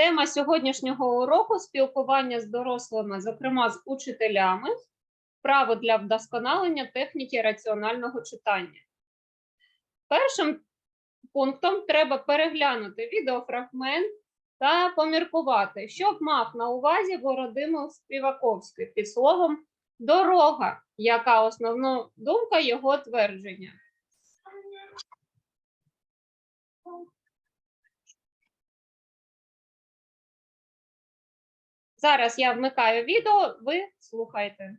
Тема сьогоднішнього уроку спілкування з дорослими, зокрема з учителями, право для вдосконалення техніки раціонального читання. Першим пунктом треба переглянути відеофрагмент та поміркувати, що б мав на увазі Володимир Співаковський під словом дорога, яка основна думка його твердження. Зараз я вмикаю відео, ви слухайте.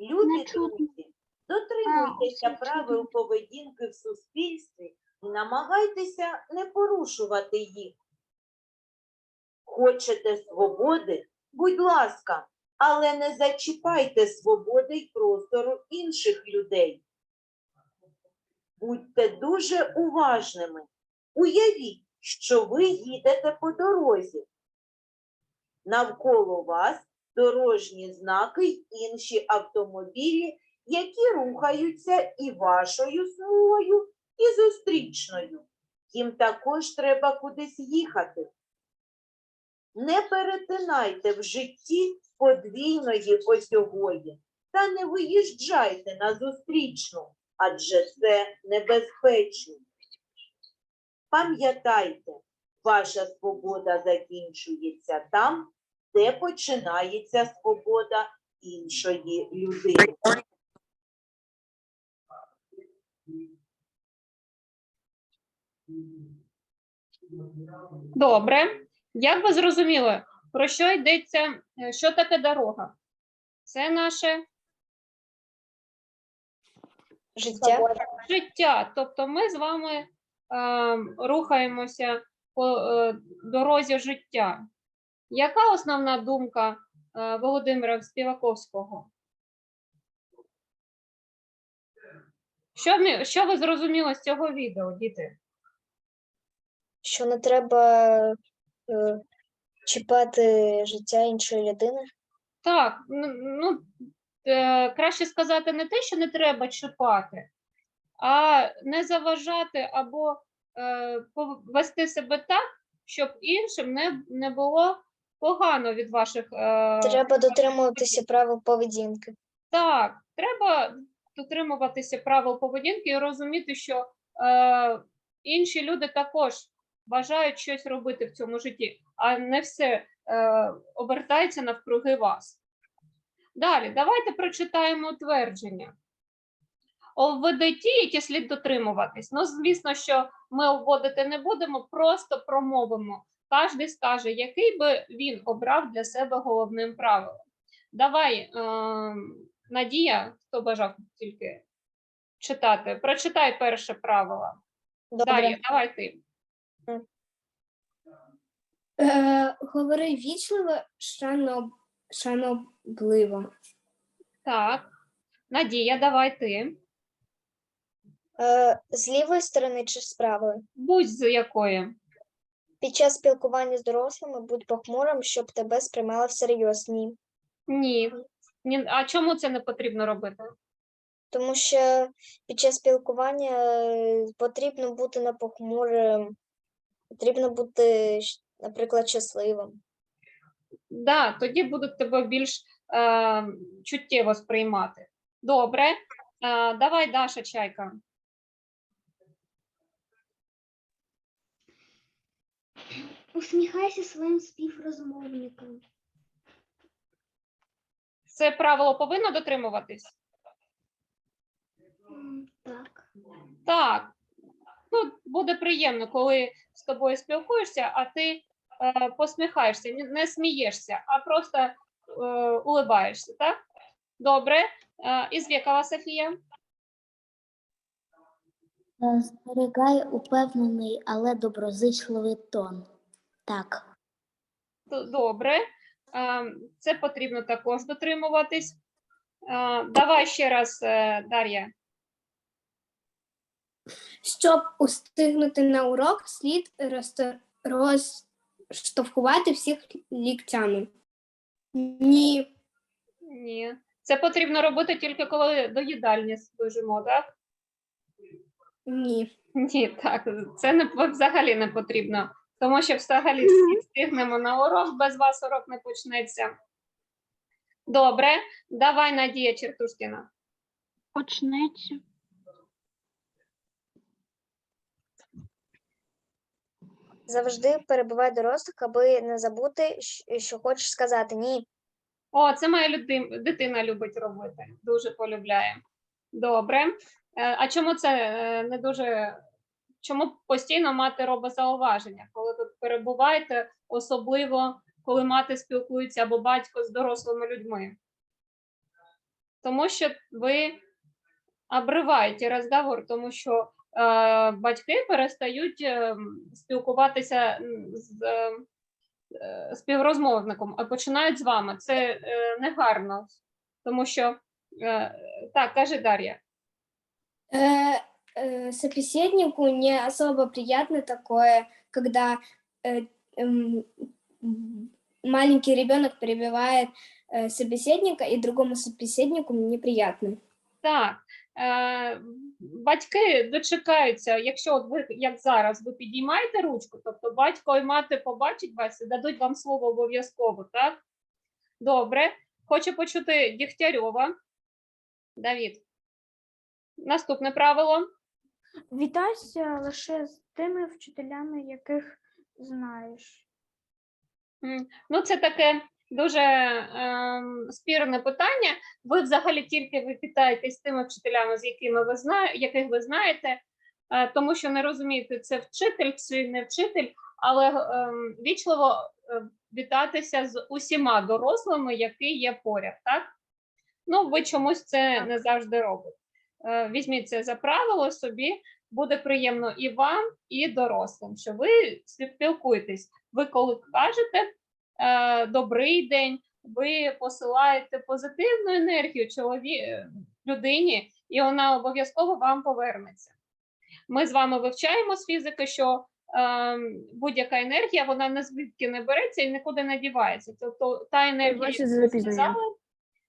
Люди друзі, дотримуйтеся правил поведінки в суспільстві і намагайтеся не порушувати їх. Хочете свободи? Будь ласка, але не зачіпайте свободи й простору інших людей. Будьте дуже уважними. Уявіть, що ви їдете по дорозі. Навколо вас дорожні знаки й інші автомобілі, які рухаються і вашою смугою, і зустрічною. Їм також треба кудись їхати. Не перетинайте в житті подвійної осьової та не виїжджайте на зустрічну, адже це небезпечно. Пам'ятайте, ваша свобода закінчується там, де починається свобода іншої людини. Добре. Як ви зрозуміли, про що йдеться, е, що таке дорога? Це наше Життя. життя. Тобто ми з вами е, рухаємося по е, дорозі життя. Яка основна думка е, Володимира Співаковського? Що, ми- що ви зрозуміли з цього відео, діти? Що не треба е, чіпати життя іншої людини. Так, ну, е, краще сказати не те, що не треба чіпати, а не заважати або е, повести себе так, щоб іншим не, не було погано від ваших. Е, Треба дотримуватися правил поведінки. Так, треба дотримуватися правил поведінки і розуміти, що е, інші люди також бажають щось робити в цьому житті, а не все е, обертається навкруги вас. Далі, давайте прочитаємо твердження. Введе ті, які слід дотримуватись. Ну, звісно, що ми вводити не будемо, просто промовимо. Кожен скаже, який би він обрав для себе головним правилом. Давай, е, Надія, хто бажав тільки читати, прочитай перше правило. Добре. Дар'я, давай ти. Е, говори вічливо, шано, шанобливо. Так. Надія, давай ти. Е, з лівої сторони чи з правої? Будь з якої. Під час спілкування з дорослими будь похмурим, щоб тебе сприймали всерйоз. Ні. Ні. Ні. А чому це не потрібно робити? Тому що під час спілкування е, потрібно бути не похмурим, потрібно бути, наприклад, щасливим. Да, тоді будуть тебе більш е, чуттєво сприймати. Добре. Е, давай, Даша, чайка. Усміхайся своїм співрозмовникам. Це правило повинно дотримуватись? Так. Так. Ну, буде приємно, коли з тобою спілкуєшся, а ти е, посміхаєшся, не смієшся, а просто е, улибаєшся, так? Добре. Е, Ізвєкова Софія. Е, Зберігай упевнений, але доброзичливий тон. Так. Добре. Е, Це потрібно також дотримуватись. Е, Давай ще раз, е, Дар'я. Щоб устигнути на урок, слід розштовхувати всіх ліктями. Ні. Ні. Це потрібно робити тільки коли до їдальні біжимо, так? Ні. Ні, так, це не взагалі не потрібно, тому що взагалі всі встигнемо на урок, без вас урок не почнеться. Добре, давай Надія Чертушкіна. Почнеться. Завжди перебувай дорослих, аби не забути, що хочеш сказати. Ні. О, це моя люди- дитина любить робити, дуже полюбляє. Добре. Е, А чому це е, не дуже? Чому постійно мати робить зауваження, коли ви перебуваєте, особливо коли мати спілкується або батько з дорослими людьми? Тому що ви обриваєте розговор, тому що батьки перестають е, спілкуватися м, з е, е, співрозмовником, а починають з вами. Це е, негарно, тому що е, так, каже Дар'я. Э, э, собеседнику не особо приятно такое, когда э, эм, м, маленький ребенок перебивает э, собеседника, и другому собеседнику неприятно. Так, е, батьки дочекаються, якщо от ви, як зараз, ви підіймаєте ручку, тобто батько і мати побачать вас і дадуть вам слово обов'язково, так? Добре. Хочу почути Дігтярьова. Давід. Наступне правило. Вітайся лише з тими вчителями, яких знаєш. Ну, це таке дуже ем, спірне питання. Ви взагалі тільки ви питаєтесь тими вчителями, з якими ви зна... яких ви знаєте, е, тому що не розумієте, це вчитель чи не вчитель, але ем, вічливо е, вітатися з усіма дорослими, які є поряд, так? Ну, ви чомусь це не завжди робите. Е, Візьміть це за правило собі, буде приємно і вам, і дорослим, що ви спілкуєтесь. Ви коли кажете добрий день, ви посилаєте позитивну енергію чолові... е, людині, і вона обов'язково вам повернеться. Ми з вами вивчаємо з фізики, що е, будь-яка енергія вона не звідки не береться і нікуди не дівається. Тобто та енергія, яку ви сказали,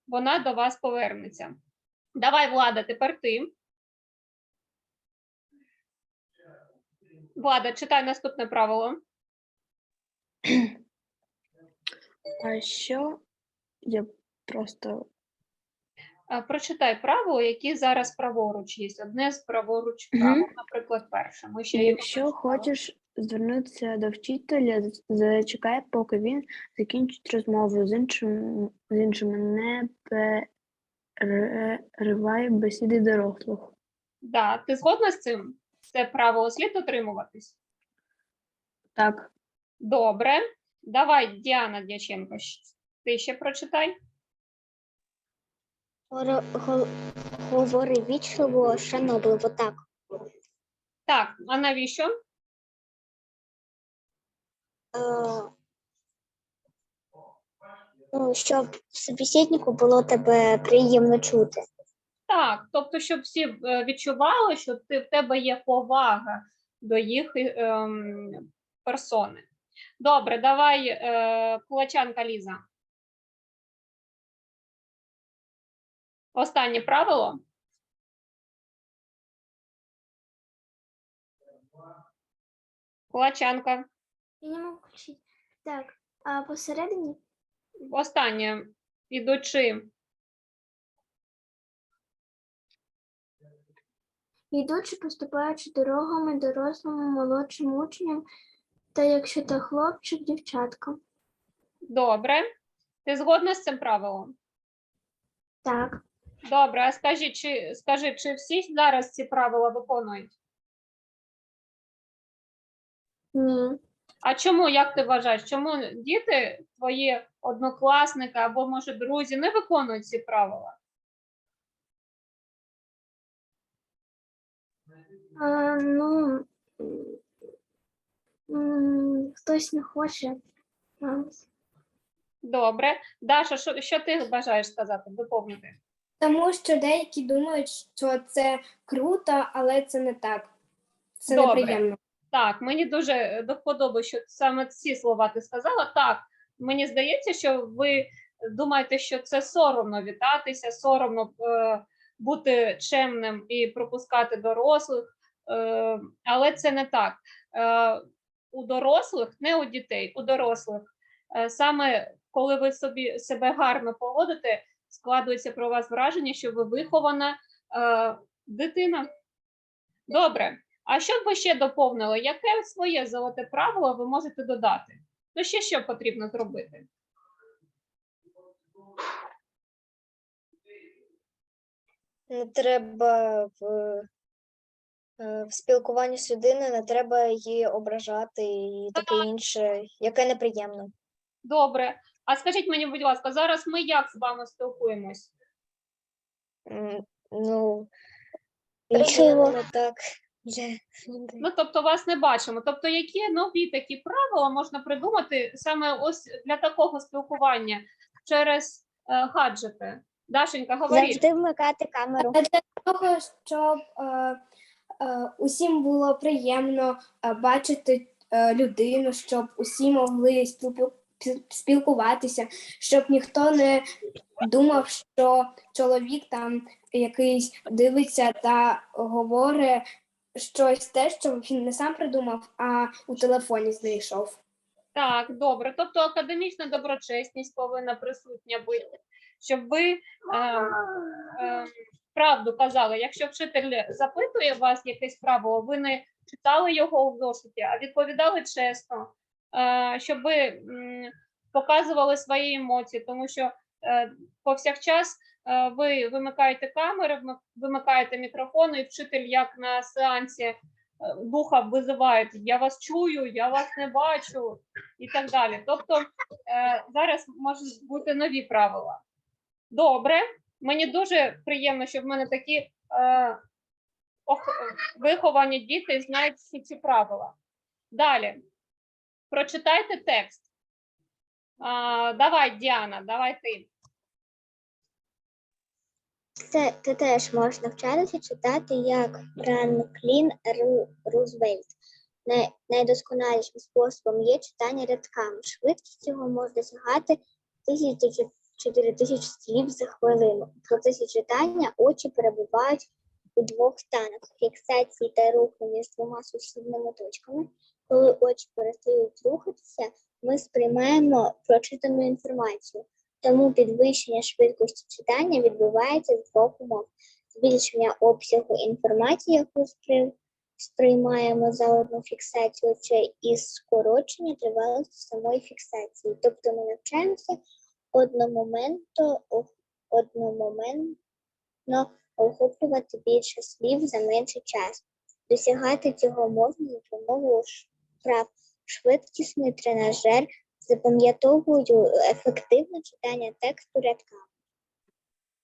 вона до вас повернеться. Давай, Влада, тепер ти. Влада, читай наступне правило. А що я просто Е, Прочитай правило, які зараз праворуч є. Одне з праворуч Мгм. право, наприклад, перше. Ми ще його якщо прочитали. хочеш звернутися до вчителя, з- зачекай, поки він закінчить розмову з іншим, з іншими, не переривай бесіди дорослих. Да, ти згодна з цим? Це правило слід дотримуватись. Так, Добре. Давай, Діана Дяченко, ти ще прочитай. Говори вічливо, шанобливо, так. Так, а навіщо? Е, ну, щоб собеседнику було тебе приємно чути. Так, тобто, щоб всі е, відчували, що ти, в тебе є повага до їх ем, персони. Добре, давай, е, Кулачанка Ліза. Останнє правило. Кулачанка. Я не можу включити. Так, а посередині Останнє. Ідучи. йдучи, поступаючи дорогами дорослому молодшим учням, та якщо то хлопчик, дівчатка. Добре. Ти згодна з цим правилом? Так, Добре, а скажи, чи скажи, чи всі зараз ці правила виконують? ні. А чому, як ти вважаєш, чому діти, твої однокласники або, може, друзі, не виконують ці правила? А, ну, м, хтось не хоче. Добре. Даша, що, що ти бажаєш сказати, доповнити? Тому що деякі думають, що це круто, але це не так. Це Добре. неприємно. Так, мені дуже до вподоби, що саме ці слова ти сказала. Так, мені здається, що ви думаєте, що це соромно вітатися, соромно е, бути чемним і пропускати дорослих, е, але це не так. Е, у дорослих, не у дітей, у дорослих, е, саме коли ви собі себе гарно поводите, складується про вас враження, що ви вихована е, дитина. Добре. А що б ви ще доповнили? Яке своє золоте правило ви можете додати? Ну, ще що потрібно зробити? Не треба в спілкуванні з людиною, не треба її ображати і таке інше, яке неприємно. Добре. А скажіть мені, будь ласка, зараз ми як з вами спілкуємось? М, Ну, Вічливо. приємно так. Для людей. Ну, тобто вас не бачимо. Тобто, які нові такі правила можна придумати саме ось для такого спілкування через е, гаджети? Дашенька, говоріть. Завжди вмикати камеру. Для того, щоб е, е, усім було приємно е, бачити е, людину, щоб усі могли спілку- спілкуватися, щоб ніхто не думав, що чоловік там якийсь дивиться та говорить щось те, що він не сам придумав, а у телефоні знайшов. Так, добре. Тобто академічна доброчесність повинна присутня бути, щоб ви е, е, правду казали. Якщо вчитель запитує вас якесь правило, ви не читали його в зошиті, а відповідали чесно, е, щоб ви показували свої емоції, тому що е, повсякчас е, ви вимикаєте камери, вимикаєте мікрофони, і вчитель, як на сеансі, духа визивають, я вас чую, я вас не бачу і так далі. Тобто зараз можуть бути нові правила. Добре, мені дуже приємно, що в мене такі е, виховані діти знають всі ці правила. Далі. Прочитайте текст. А, давай, Діана, давай ти. Це ти теж можеш навчатися читати як Франклін Ру- Рузвельт. Най- Найдосконалішим способом є читання рядками. Швидкість його може досягати 1004 тисячі слів за хвилину. В процесі читання очі перебувають у двох станах фіксації та руху між двома сусідними точками. Коли очі перестають рухатися, ми сприймаємо прочитану інформацію. Тому підвищення швидкості читання відбувається з двох умов: збільшення обсягу інформації, яку сприймаємо за одну фіксацію очей, і скорочення тривалості самої фіксації. Тобто ми навчаємося одномоментно, одномоментно охоплювати більше слів за менший час. Досягати цього можна за допомогою вправ швидкісний тренажер запам'ятовую ефективне читання тексту рядками.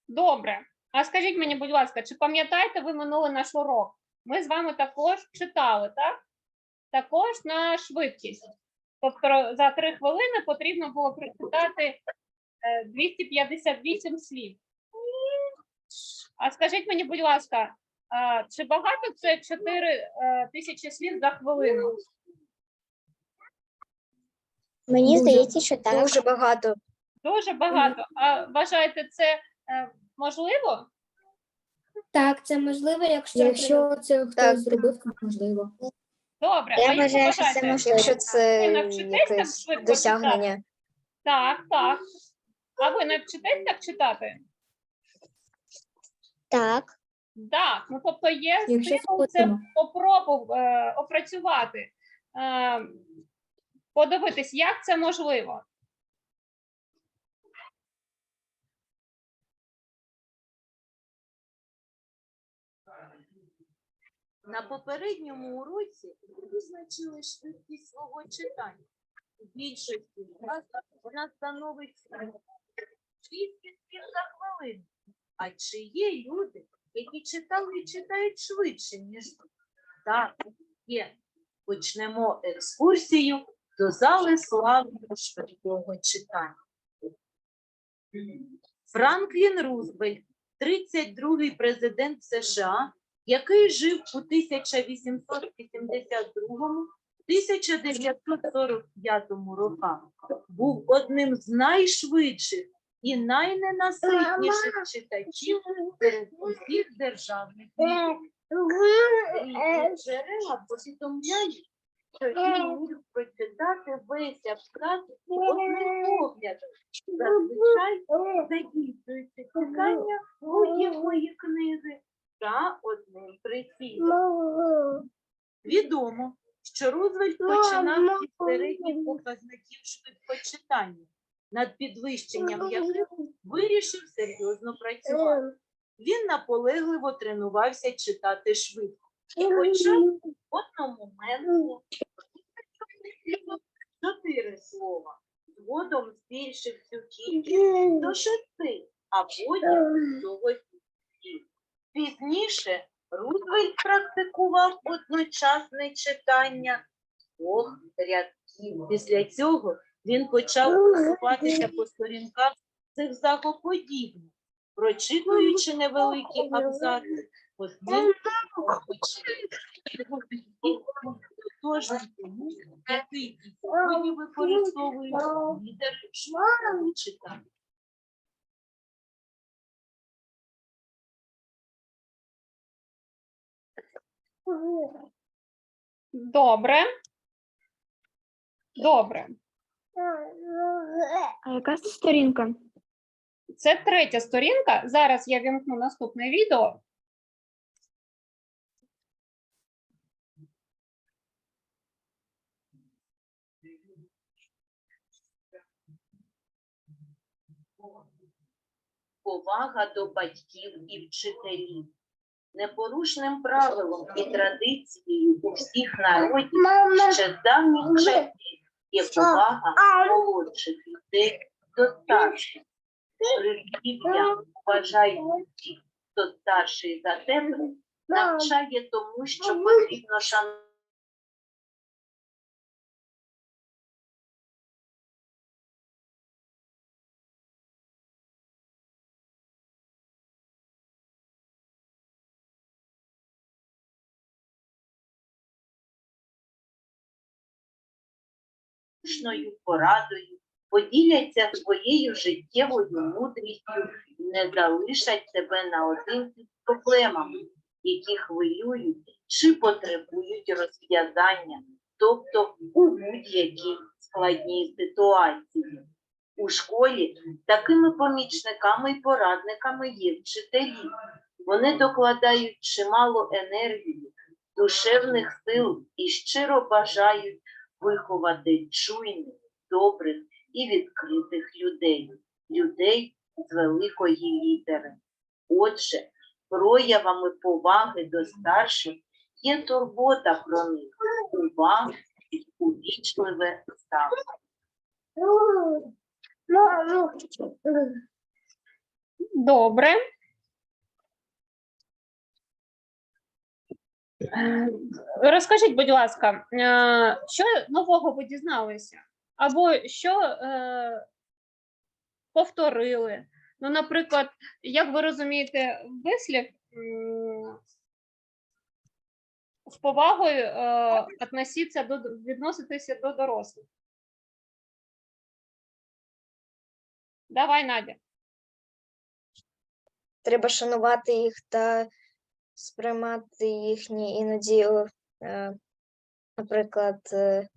Добре. А скажіть мені, будь ласка, чи пам'ятаєте ви минулий наш урок? Ми з вами також читали, так? Також на швидкість. Тобто за три хвилини потрібно було прочитати 258 слів. А скажіть мені, будь ласка, чи багато це 4 е, тисячі слів за хвилину? Мені здається, що так. Дуже багато. Дуже багато. А вважаєте це е, можливо? Так, це можливо, якщо, Якщо це хтось Так. зробив, то можливо. Добре. а Я як вважаю, що це вважаєте? можливо. Якщо це Ви навчитесь так якесь швидко досягнення. Так, так. А ви навчитесь так читати? Так, Так, ну тобто є стимул це попробу е, опрацювати, е, подивитись, як це можливо. На попередньому уроці ви визначили швидкість свого читання. У більшості вона становить 6 слів за хвилину. А чи є люди, які читали і читають швидше, ніж? Так, є. Почнемо екскурсію до зали славного швидкого читання. Франклін Рузвельт, 32-й президент США, який жив у 1882-1945 роках, був одним з найшвидших і найненаситніших читачів серед усіх державних медіа. Різні джерела повідомляють, що він міг прочитати весь абзац одним поглядом. Зазвичай закінчується читання будь-якої книги за одним прицілом. Відомо, що Рузвельт починав зі середніх показників швидкочитання, над підвищенням яких вирішив серйозно працювати. Він наполегливо тренувався читати швидко. І хоча в одному моменту чотири слова, згодом збільшив цю кількість до шести, а потім до восьми. Пізніше Рузвельт практикував одночасне читання двох рядків. Після цього він почав просуватися по сторінках цих прочитуючи невеликі абзаци, одним Тож тому, який і сьогодні використовують лідери читання. Добре. Добре. А яка це сторінка? Це третя сторінка. Зараз я вімкну наступне відео. повага до батьків і вчителів. Непорушним правилом і традицією у всіх народів ще з давніх часів є повага молодших людей до старших. Прикріплення вважає тих, хто старший за тебе, навчає тому, що потрібно шанувати. Слушною порадою, поділяться своєю життєвою мудрістю не залишать себе наодинці з проблемами, які хвилюють чи потребують розв'язання, тобто у будь-якій складній ситуації. У школі такими помічниками і порадниками є вчителі. Вони докладають чимало енергії, душевних сил і щиро бажають виховати чуйних, добрих і відкритих людей, людей з великої літери. Отже, проявами поваги до старших є турбота про них, увага і увічливе ставлення. Добре. Розкажіть, будь ласка, е, що нового ви дізналися? Або що е, повторили? Ну, наприклад, як ви розумієте, вислів з повагою е, до відноситися до дорослих. Давай, Надя. Треба шанувати їх та сприймати їхні іноді, е, наприклад, е,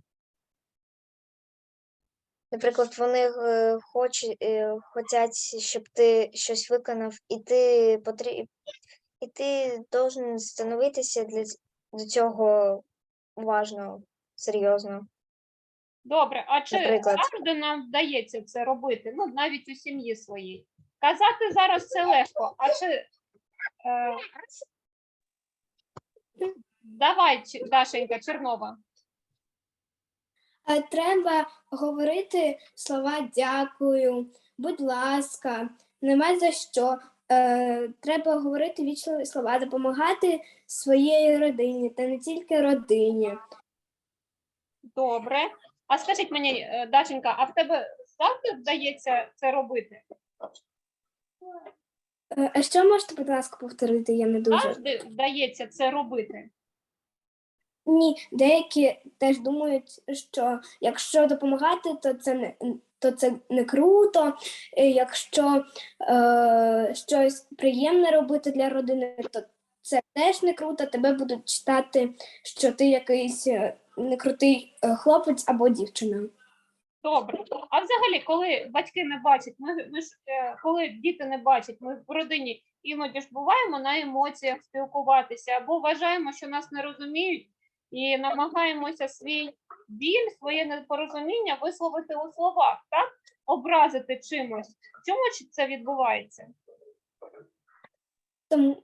наприклад, вони е, хочуть, хочуть, щоб ти щось виконав, і ти потріб, і ти должен становитися для до цього уважно, серйозно. Добре, а чи Наприклад. завжди нам вдається це робити? Ну, навіть у сім'ї своїй. Казати зараз це легко, а чи е, давай, Дашенька Чернова. Е, Треба говорити слова дякую, будь ласка, нема за що. Е, Треба говорити вічливі слова, допомагати своїй родині та не тільки родині. Добре. А скажіть мені, е, Дашенька, а в тебе завжди вдається це робити? А що можете, будь ласка, повторити? Я не дуже. Завжди вдається це робити. Ні, деякі теж думають, що якщо допомагати, то це не то це не круто. Якщо е, щось приємне робити для родини, то це теж не круто. Тебе будуть читати, що ти якийсь е, некрутий е, хлопець або дівчина. Добре. А взагалі, коли батьки не бачать, ми, ми ж е, коли діти не бачать, ми в родині іноді ж буваємо на емоціях спілкуватися, або вважаємо, що нас не розуміють, і намагаємося свій біль, своє непорозуміння висловити у словах, так? Образити чимось. Чому це відбувається? Тому,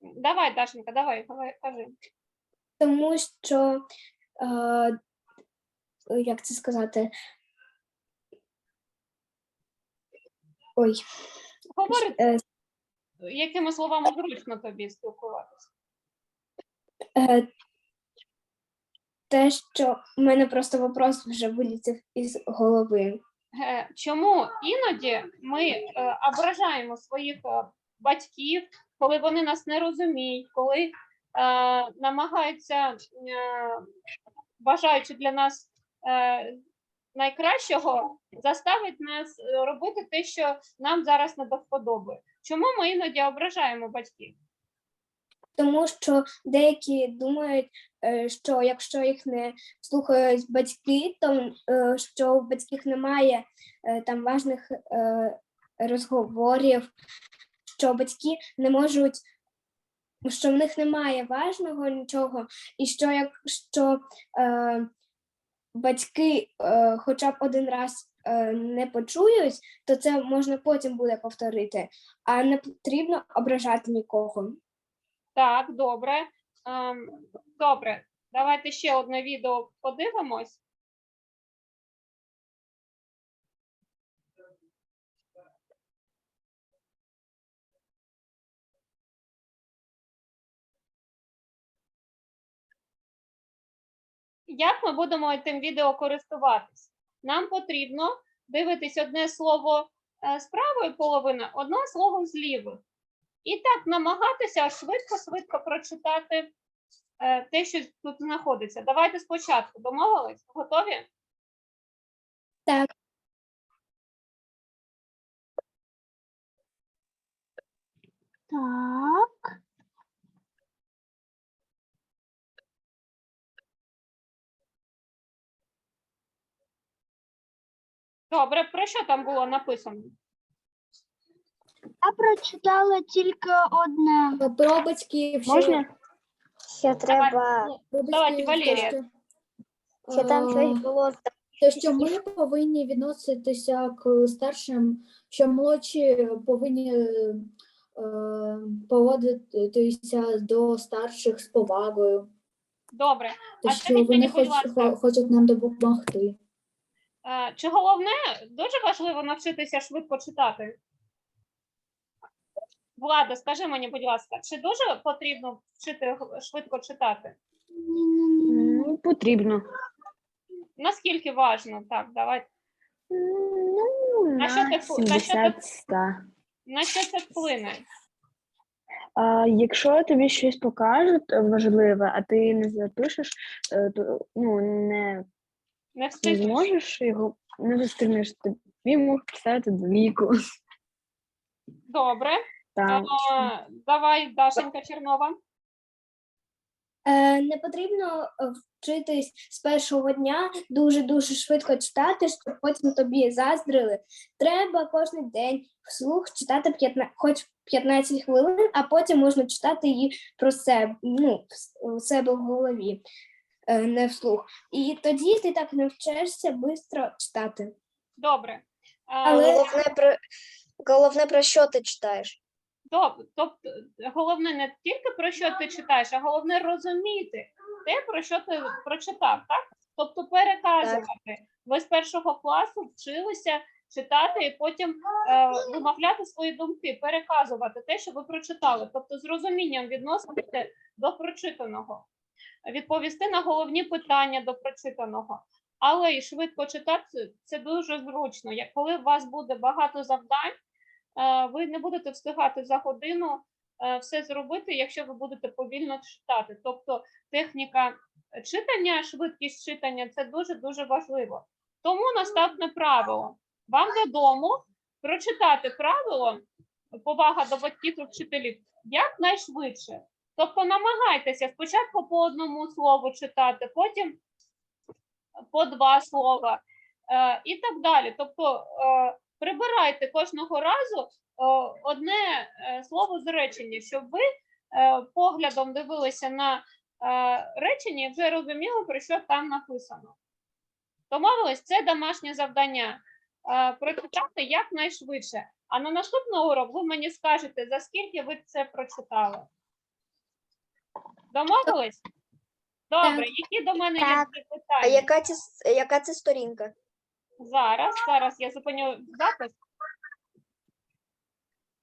Давай, Дашенька, давай, давай, кажи. тому що, е, як це сказати? Ой, Говори, е, якими словами зручно тобі спілкуватися. Е, Те, що в мене просто вопрос вже вилетів із голови. Е, Чому іноді ми е, ображаємо своїх батьків, коли вони нас не розуміють, коли намагаються, е, бажаючи для нас найкращого, заставить нас робити те, що нам зараз не до вподоби. Чому ми іноді ображаємо батьків? Тому що деякі думають, е, що якщо їх не слухають батьки, то е, що у батьків немає е, там важних розговорів, що батьки не можуть, що в них немає важного нічого, і що якщо батьки хоча б один раз не почують, то це можна потім буде повторити, а не потрібно ображати нікого. Так, добре. Ем, добре, давайте ще одне відео подивимось. Як ми будемо тим відео користуватись? Нам потрібно дивитись одне слово е, з правої половини, одне слово з лівої. І так намагатися швидко-швидко прочитати е, те, що тут знаходиться. Давайте спочатку домовились? Готові? Так. Так. Добре, про що там було написано? Я прочитала тільки одне. Про батьків. Можна? Ще треба, Давайте, Валерія. що- ще там Е, щось було Те, що ми повинні відноситися к старшим, що молодші повинні е, поводитися до старших з повагою, Добре. те, А що скажіть вони будь хоч, ласка. хо- хочуть нам допомогти. Е, Чи головне дуже важливо навчитися швидко читати? Влада, скажи мені, будь ласка, чи дуже потрібно вчити швидко читати? Ну, потрібно. Наскільки важно? Так, давай. Ну, На що ти фу- на що ти- 70-100. На що це вплине? А, якщо тобі щось покажуть е, важливе, а ти не запишеш, е, то ну, не, Не не зможеш його, не зустрінеш, тобі можуть поставити двійку. Добре. Там. Давай, Дашенька Чернова. Е, не потрібно е, вчитись з першого дня дуже-дуже швидко читати, щоб потім тобі заздрили. Треба кожен день вслух читати 15, хоч 15 хвилин, а потім можна читати її про себе, ну, у себе в голові, е, не вслух. І тоді ти так навчишся швидко читати. Добре. Але- головне про головне про що ти читаєш. Тоб- Тобто, головне не тільки про що ти читаєш, а головне розуміти те, про що ти прочитав, так? Тобто переказувати. Ви з першого класу вчилися читати і потім е, вимовляти свої думки, переказувати те, що ви прочитали. Тобто з розумінням відноситися до прочитаного, відповісти на головні питання до прочитаного. Але і швидко читати це дуже зручно. Коли у вас буде багато завдань, ви не будете встигати за годину е, все зробити, якщо ви будете повільно читати. Тобто техніка читання, швидкість читання це дуже дуже важливо. Тому наступне правило. Вам додому прочитати правило повага до батьків і вчителів якнайшвидше. Тобто намагайтеся спочатку по одному слову читати, потім по два слова е, і так далі. Тобто е, прибирайте кожного разу е, одне е, слово з речення, щоб ви е, поглядом дивилися на речення і вже розуміли, про що там написано. Домовились, це домашнє завдання. Прочитати якнайшвидше. А на наступний урок ви мені скажете, за скільки ви це прочитали. Домовились? Добре, які до мене є Так. запитання? А яка це, яка це сторінка? Зараз, зараз я зупиню запис.